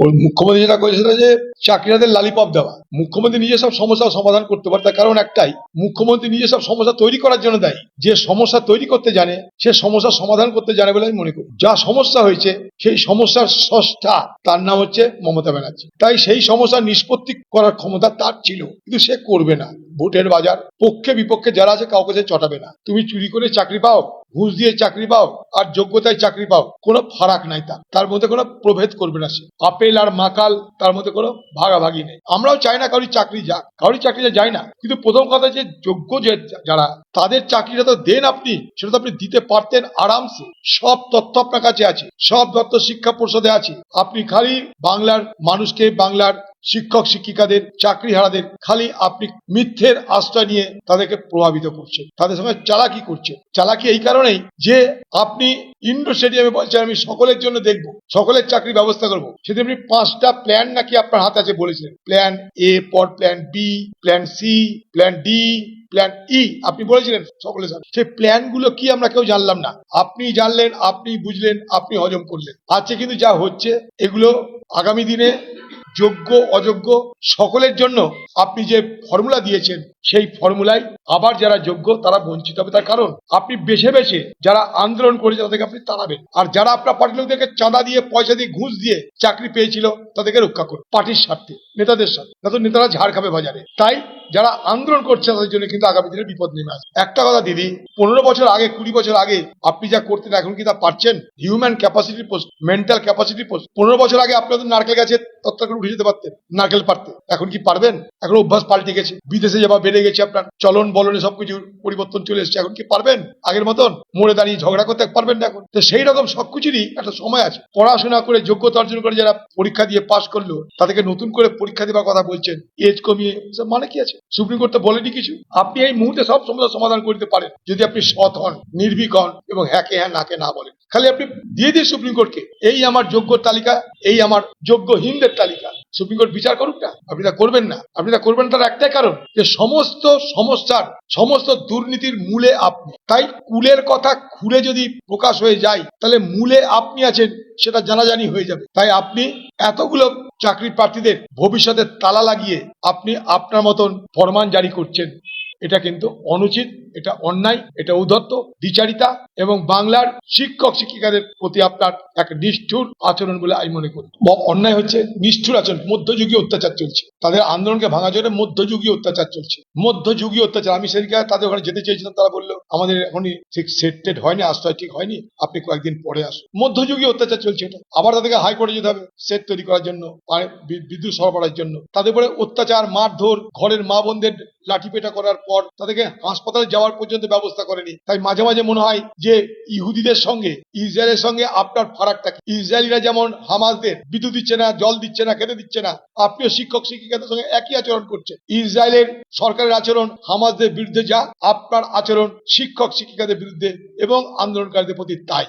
মুখ্যমন্ত্রী যেটা করেছিল যে চাকরিয়াদের লালিপপ দেওয়া। মুখ্যমন্ত্রী নিজে সব সমস্যার সমাধান করতে পারে, তার কারণ একটাই, মুখ্যমন্ত্রী নিজে সব সমস্যা তৈরি করার জন্য দায়ী। যে সমস্যা তৈরি করতে জানে, সে সমস্যার সমাধান করতে জানে বলে আমি মনে করি। যা সমস্যা হয়েছে, সেই সমস্যার স্রষ্টা তার নাম হচ্ছে মমতা ব্যানার্জি। তাই সেই সমস্যার নিষ্পত্তি করার ক্ষমতা তার ছিল, কিন্তু সে করবে না। ভোটের বাজার পক্ষে বিপক্ষে যারা আছে, কাউকে সে চটাবে না। তুমি চুরি করে চাকরি পাও ঘুষ দিয়ে চাকরি পাও আর যোগ্যতায় চাকরি পাও, কোনো ফারাক নাই তার। তার মধ্যে কোনো প্রভেদ করবে না সে। আপেল আর মাকাল তার মধ্যে কোনো ভাগাভাগি নেই। আমরাও চাই না কারোর চাকরি যাক। কারোর চাকরিটা যায় না। কিন্তু প্রথম কথা যে যোগ্য যে যারা, তাদের চাকরিটা তো দেন আপনি। সেটা তো আপনি দিতে পারতেন আরামসে। সব তথ্য আপনার কাছে আছে। সব তথ্য শিক্ষা পরিষদে আছে। আপনি খালি বাংলার মানুষকে বাংলার শিক্ষক, শিক্ষিকাদের চাকরি হারাদের খালি আপনি মিথ্যের আশ্রয় নিয়ে তাদেরকে প্রভাবিত করছেন তাদের সঙ্গে চালাকি করছে। চালাকি এই কারণেই যে আপনি ইন্ডোর স্টেডিয়ামে বলছেন, আমি সকলের জন্য দেখব, সকলের চাকরি ব্যবস্থা করব। সেদিন আপনি পাঁচটা প্ল্যান নাকি আপনার হাতে আছে বলেছিলেন। প্ল্যান এ পর plan B plan C plan D plan E আপনি বলেছিলেন সকলের সাথে সেই প্ল্যানগুলো কি আমরা কেউ জানলাম না। আপনি জানলেন, আপনি বুঝলেন, আপনি হজম করলেন। আজকে কিন্তু যা হচ্ছে, এগুলো আগামী দিনে যোগ্য অযোগ্য সকলের জন্য আপনি যে ফর্মুলা দিয়েছেন সেই ফর্মুলায় আবার যারা যোগ্য তারা বঞ্চিত হবে। তার কারণ আপনি বেছে বেছে যারা আন্দোলন করেছে তাদেরকে আপনি তাড়াবেন। আর যারা আপনার পার্টির লোকদেরকে চাঁদা দিয়ে, পয়সা দিয়ে, ঘুষ দিয়ে চাকরি পেয়েছিল তাদেরকে রক্ষা করুন পার্টির স্বার্থে, নেতাদের সাথে না তো নেতারা ঝাড় খাবে বাজারে। তাই যারা আন্দোলন করছে তাদের জন্য কিন্তু আগামী দিনে বিপদ নেমে আসবে। একটা কথা দিদি, পনেরো বছর আগে, কুড়ি বছর আগে আপনি যা করতেন, এখন কি তা পারছেন? Human capacity post mental capacity post পনেরো বছর আগে আপনাদের নারকেল গাছে তত্ত্ব করে উঠে যেতে পারতেন, নারকেল পারতে এখন কি পারবেন? এখন অভ্যাস পাল্টে গেছে। বিদেশে যাওয়া বেড়ে গেছে আপনার চলন বলনে সবকিছু পরিবর্তন চলে এসেছে। এখন কি পারবেন? আগের মতন মোড়ে দাঁড়িয়ে ঝগড়া করতে পারবেন না এখন। তো সেই রকম সবকিছুরই একটা সময় আছে। পড়াশোনা করে যোগ্যতা অর্জন করে যারা পরীক্ষা দিয়ে পাশ করল, তাদেরকে নতুন করে পরীক্ষা দেওয়ার কথা বলছেন। এজ কমিয়ে এসব মানে কি আছে? সুপ্রিম কোর্ট তো বলেনি কিছু। আপনি এই মুহূর্তে সব সমস্যার সমাধান করতে পারেন। যদি আপনি সৎ হন, নির্ভীক হন এবং হ্যাকে হ্যাঁ নাকে না বলেন। খালি আপনি দিয়ে দিন সুপ্রিম কোর্টকে। এই আমার যোগ্য তালিকা, এই আমার যোগ্যহীনদের তালিকা। সুপ্রিম কোর্ট বিচার করুক না। আপনি তা করবেন না। আপনি তা করবেন তার একটাই কারণ যে সমস্ত সমস্যার, সমস্ত দুর্নীতির মূলে আপনি। তাই কুলের কথা খুলে যদি প্রকাশ হয়ে যায়, তাহলে মূলে আপনি আছেন, সেটা জানাজানি হয়ে যাবে। তাই আপনি এতগুলো চাকরি প্রার্থীদের ভবিষ্যতে তালা লাগিয়ে আপনি আপনার মতন ফরমান জারি করছেন। এটা কিন্তু অনুচিত, এটা অন্যায়, এটা উদ্ধত্ত দ্বিচারিতা এবং বাংলার শিক্ষক শিক্ষিকাদের প্রতি আপনার এক নিষ্ঠুর আচরণ বলে আমি মনে করি। অন্যায় হচ্ছে নিষ্ঠুর আচরণ, মধ্যযুগীয় অত্যাচার চলছে। তাদের আন্দোলনকে ভাঙার জন্য মধ্যযুগীয় অত্যাচার চলছে। মধ্যযুগীয় অত্যাচার, আমি সেদিকে তাদের ওখানে যেতে চেয়েছিলাম, তারা বলল, আমাদের এখনই ঠিক সেটেড হয়নি, আশ্রয় ঠিক হয়নি, আপনি কয়েকদিন পরে আসুন। মধ্যযুগীয় অত্যাচার চলছে এটা। আবার তাদেরকে হাইকোর্টে যেতে হবে, সেট তৈরি করার জন্য বিদ্যুৎ সরবরাহের জন্য। তাদের উপরে অত্যাচার, মারধর, ঘরের মা বোনদের লাঠিপেটা করার পর তাদেরকে হাসপাতালে যাওয়ার পর্যন্ত ব্যবস্থা করেনি। তাই মাঝে মাঝে মনে হয় যে ইহুদিদের সঙ্গে, ইসরায়েলের সঙ্গে আপনার ফারাকটা কি? ইসরায়েলিরা যেমন হামাসদের বিদ্যুৎ দিচ্ছে না, জল দিচ্ছে না, খেতে দিচ্ছে না, আপনিও শিক্ষক, শিক্ষিকাদের সঙ্গে একই আচরণ করছে ইসরায়েলের সরকারের আচরণ, হামাসদের বিরুদ্ধে যা, আপনার আচরণ শিক্ষক, শিক্ষিকাদের বিরুদ্ধে এবং আন্দোলনকারীদের প্রতি তাই।